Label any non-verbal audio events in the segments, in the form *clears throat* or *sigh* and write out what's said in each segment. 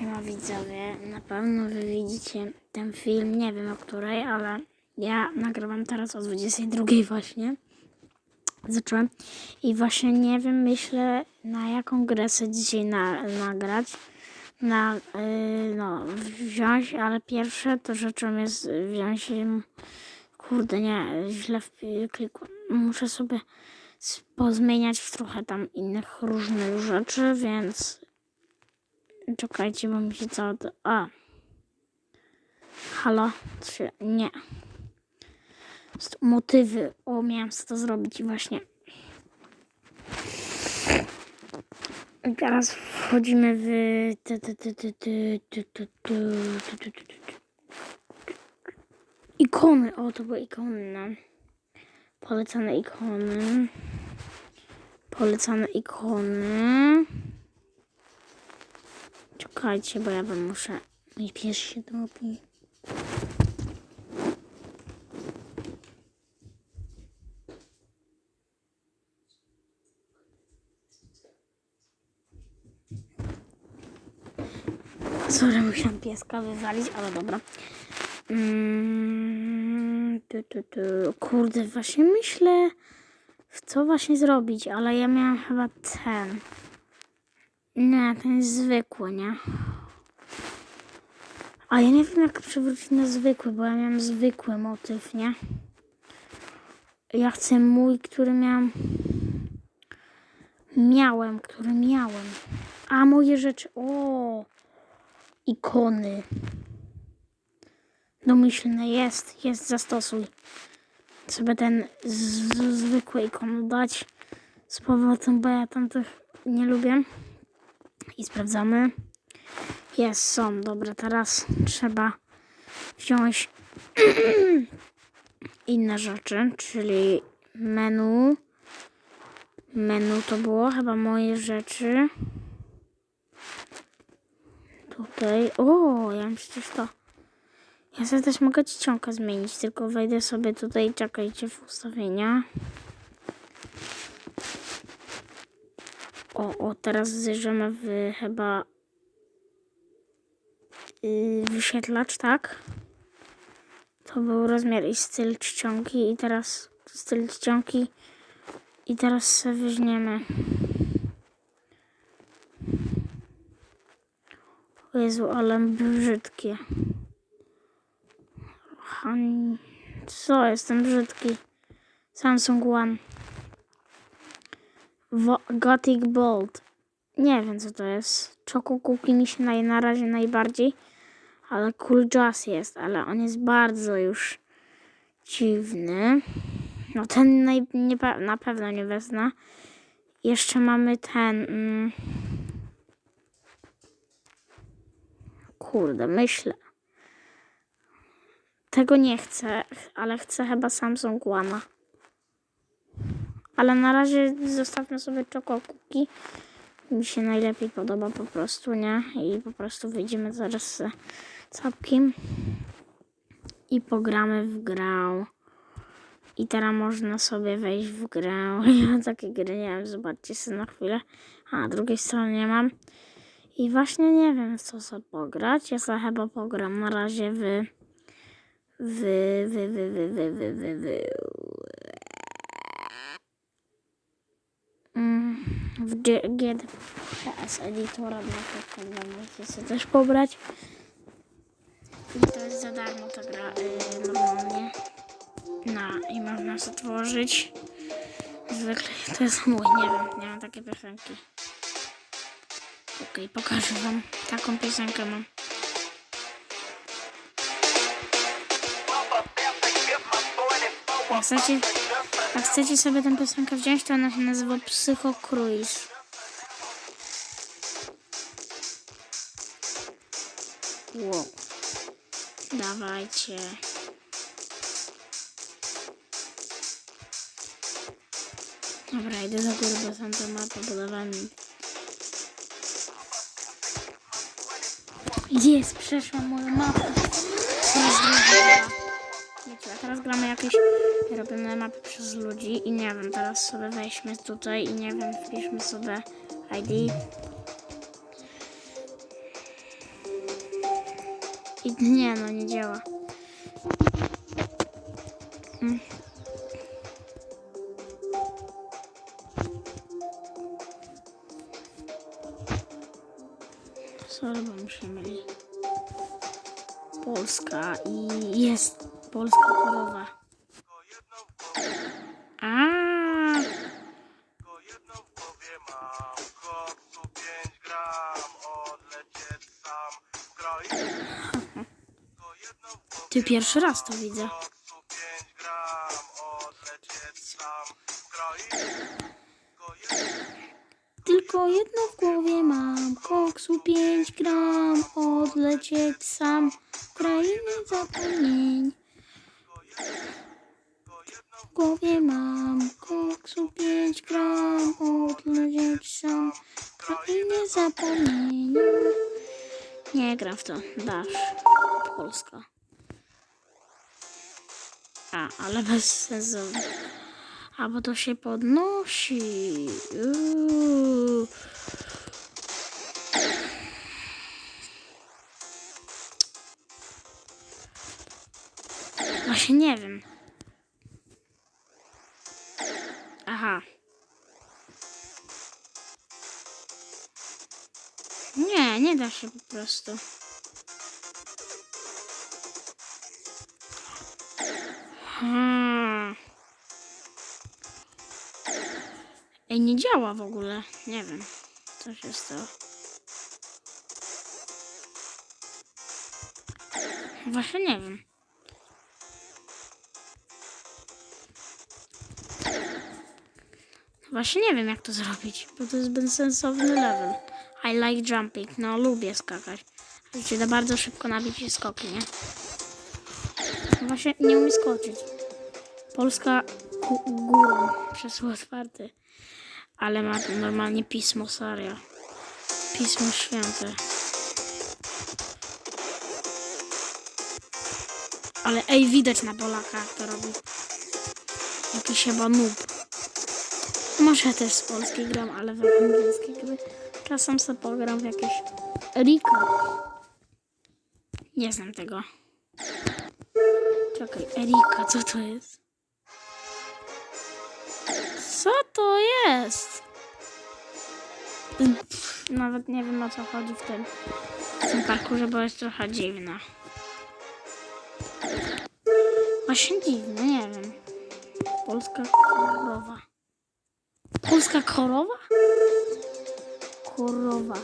Siema widzowie, na pewno wy widzicie ten film, nie wiem o której, ale ja nagrywam teraz o 22 właśnie. Zacząłem. I właśnie nie wiem, myślę na jaką grę sobie dzisiaj na, nagrać, na, yy, no, wziąć, ale pierwsze to rzeczą jest wziąć, kurde nie, źle klikłem, muszę sobie pozmieniać trochę tam innych różnych rzeczy, więc Czekajcie, bo mi się co... A. Halo? Czy... Nie. Motywy. O, miałem co to zrobić właśnie. Teraz wchodzimy w... Ikony. O, to były ikony. Polecane ikony. Polecane ikony. Czekajcie, bo ja wam muszę. Mój pies się drobi. Sorry, musiałam pieska wywalić, ale dobra. Mm, tu, tu, tu. Kurde, właśnie myślę, w co właśnie zrobić, ale ja miałam chyba ten. Nie, ten zwykły, nie? A ja nie wiem, jak przywrócić na zwykły, bo ja miałem zwykły motyw, nie? Ja chcę mój, który miałem. Miałem, który miałem. A moje rzeczy. O! Ikony. Domyślne jest, jest, zastosuj. Sobie ten zwykły ikon dać z powrotem, bo ja tamtych nie lubię. I sprawdzamy. Jest, są. Dobra, teraz trzeba wziąć *clears throat* inne rzeczy, czyli menu. Menu to było chyba moje rzeczy. Tutaj. O, ja mam przecież to. Ja sobie też mogę czcionkę zmienić, tylko wejdę sobie tutaj, czekajcie w ustawienia. O, o, teraz zjeżdżamy w chyba yy, wyświetlacz, tak? To był rozmiar i styl czcionki i teraz styl czcionki i teraz weźmiemy. O Jezu, ale brzydkie. Han... Co, jestem brzydki. Samsung One. Gothic Bold. Nie wiem co to jest. Choco Cookie mi się na razie najbardziej. Ale Cool Jazz jest, ale on jest bardzo już dziwny. No ten naj, nie, na pewno nie wezmę. Jeszcze mamy ten... Mm, kurde, myślę. Tego nie chcę, ale chcę chyba Samsung One. Ale na razie zostawmy sobie Cookie. Mi się najlepiej podoba po prostu, nie? I po prostu wyjdziemy zaraz z całkiem i pogramy w grę. I teraz można sobie wejść w grę. Ja takie gry nie wiem, zobaczcie sobie na chwilę. A, drugiej strony nie mam. I właśnie nie wiem, co sobie pograć. Ja sobie chyba pogram na razie w... W... W... W... W... W... W... W... w Mm, w G- GDPS editora dla Pokemon możecie sobie też pobrać. I to jest za darmo ta gra yy, normalnie. No i można sobie tworzyć. Zwykle to jest mój, nie wiem, nie mam takie piosenki. Okej, pokażę wam. Taką piosenkę mam. Jak jak chcecie sobie tę piosenkę wziąć, to ona się nazywa Psycho Cruise. Wow. Dawajcie. Dobra, idę za górę, bo sam to ma pobudowany. Jest, przeszłam moją mapę. Teraz gramy jakieś, robimy mapy przez ludzi i nie wiem, teraz sobie weźmy tutaj i nie wiem, wpiszmy sobie ID. I nie, no nie działa. Mm. Sorry, bo mi się myli. Polska i jest polska korowa. A, Tylko jedno w głowie mam Koksu 5 gram Odlecieć sam w kraju Tylko jedno w głowie ty pierwszy raz to widzę. Koksu 5 gram Odlecieć sam w kraju Tylko jedno w głowie mam, koksu 5 gram, odlecieć sam w krainę zapomnień. Głowie mam, koksu 5 gram, odlecieć sam w krainę zapomnień. Nie gram w to, dasz, Polska. A, ale bez sensu. A bo to się podnosi. Uuu. Właśnie nie wiem. Po prostu. Hmm. Ej, nie działa w ogóle. Nie wiem, co się stało. Właśnie nie wiem. Właśnie nie wiem, jak to zrobić, bo to jest bezsensowny level. I like jumping. No, lubię skakać. Ale się da bardzo szybko nabić i skoki, nie? Właśnie nie umie skoczyć. Polska górą, przez otwarty. Ale ma normalnie pismo serio. Pismo święte. Ale ej, widać na Polaka, jak to robi. Jakiś chyba noob. Może też z polskiej gram, ale w angielskiej gry. Czasem sobie pogram w jakieś Erika. Nie znam tego. Czekaj, Erika, co to jest? Co to jest? Pff, nawet nie wiem o co chodzi w tym, w tym parkurze, bo jest trochę dziwna. Właśnie dziwne, nie wiem. Polska korowa. Polska korowa? Korowa.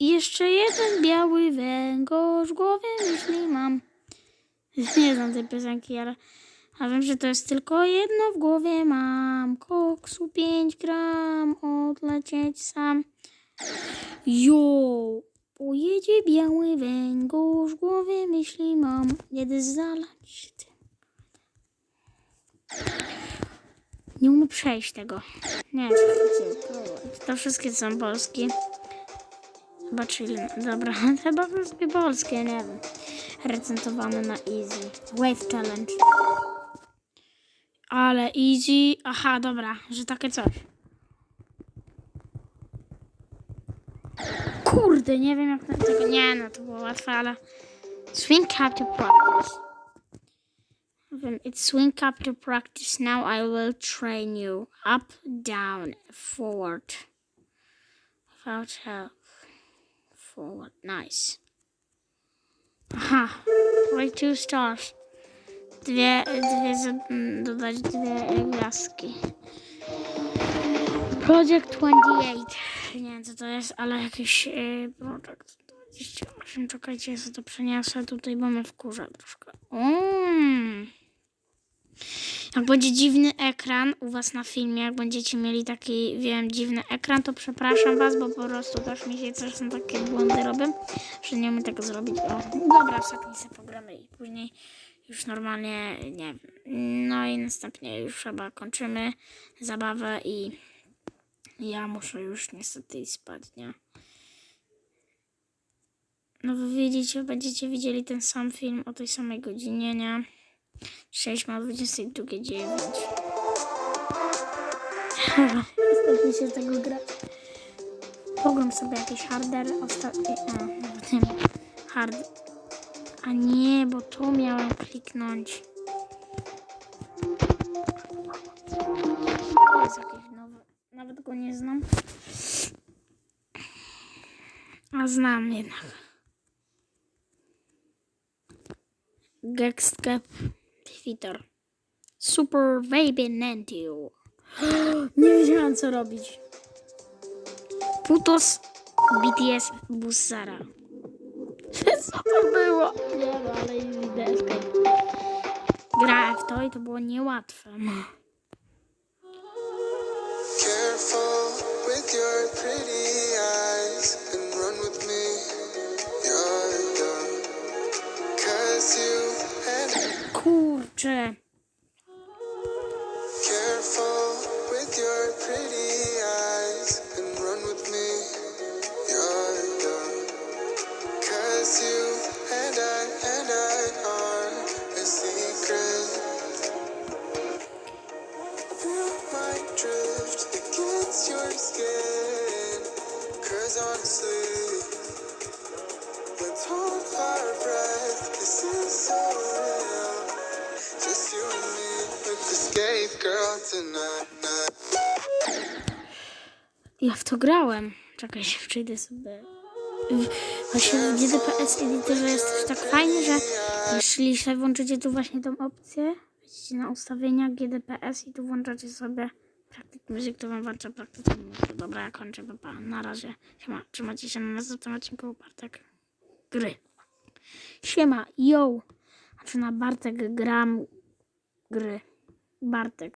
Jeszcze jeden biały węgorz w głowie myśli mam. *laughs* Nie znam tej piosenki, ale a wiem, że to jest tylko jedno w głowie mam. Koksu 5 gram, odlecieć sam. Jo, pojedzie biały węgorz w głowie myśli mam. Jedę zalać tym. Nie umiem przejść tego. Nie, to, wszystkie są polskie. Chyba czyli, dobra, *laughs* chyba wszystkie polskie, nie wiem. Recentowane na easy. Wave challenge. Ale easy, aha, dobra, że takie coś. Kurde, nie wiem jak tego, nie no, to było łatwe, ale swing capture practice. It's swing capture practice. Now I will train you up, down, forward. Without help. Forward. Nice. Aha. Right two stars. Dwie, dwie, dodać dwie gwiazdki. Project 28. Nie wiem co to jest, ale jakiś yy, Project 28. Czekajcie, ja sobie to przeniosę tutaj, bo mnie wkurza troszkę. Mm. Jak będzie dziwny ekran u was na filmie, jak będziecie mieli taki, wiem, dziwny ekran, to przepraszam was, bo po prostu też mi się czasem takie błędy robią, że nie umiem tego zrobić. O, dobra, ostatni sobie pogramy i później już normalnie, nie wiem. No i następnie już chyba kończymy zabawę i ja muszę już niestety spać, nie? No wy widzicie, będziecie widzieli ten sam film o tej samej godzinie, nie? 6 ma 22.09. Jest mi się z tego grać. Pogram sobie jakiś harder ostatni. A, wiem. Hard. A nie, bo tu miałem kliknąć. To jest jakiś nowy. Nawet go nie znam. A znam jednak. Gexcap Twitter. Super Baby Nantiu. *gasps* Nie wiedziałam co robić. Putos BTS Bussara. *laughs* Co to było? Nie wiem, ale już widać. Grałem w to i to było niełatwe. Careful with your pretty eyes my drift against your skin. Ja w to grałem. Czekaj, się *laughs* przejdę sobie. Właśnie w GDPS Editorze jest też tak fajnie, że jeśli sobie włączycie tu właśnie tą opcję, wejdziecie na ustawienia GDPS i tu włączacie sobie Practice Music, to wam włącza Practice Music. Dobra, ja kończę, papa. Na razie. Siema, trzymajcie się na następnym odcinku Bartek gry. Siema, yo! Znaczy na Bartek gram gry. Bartek.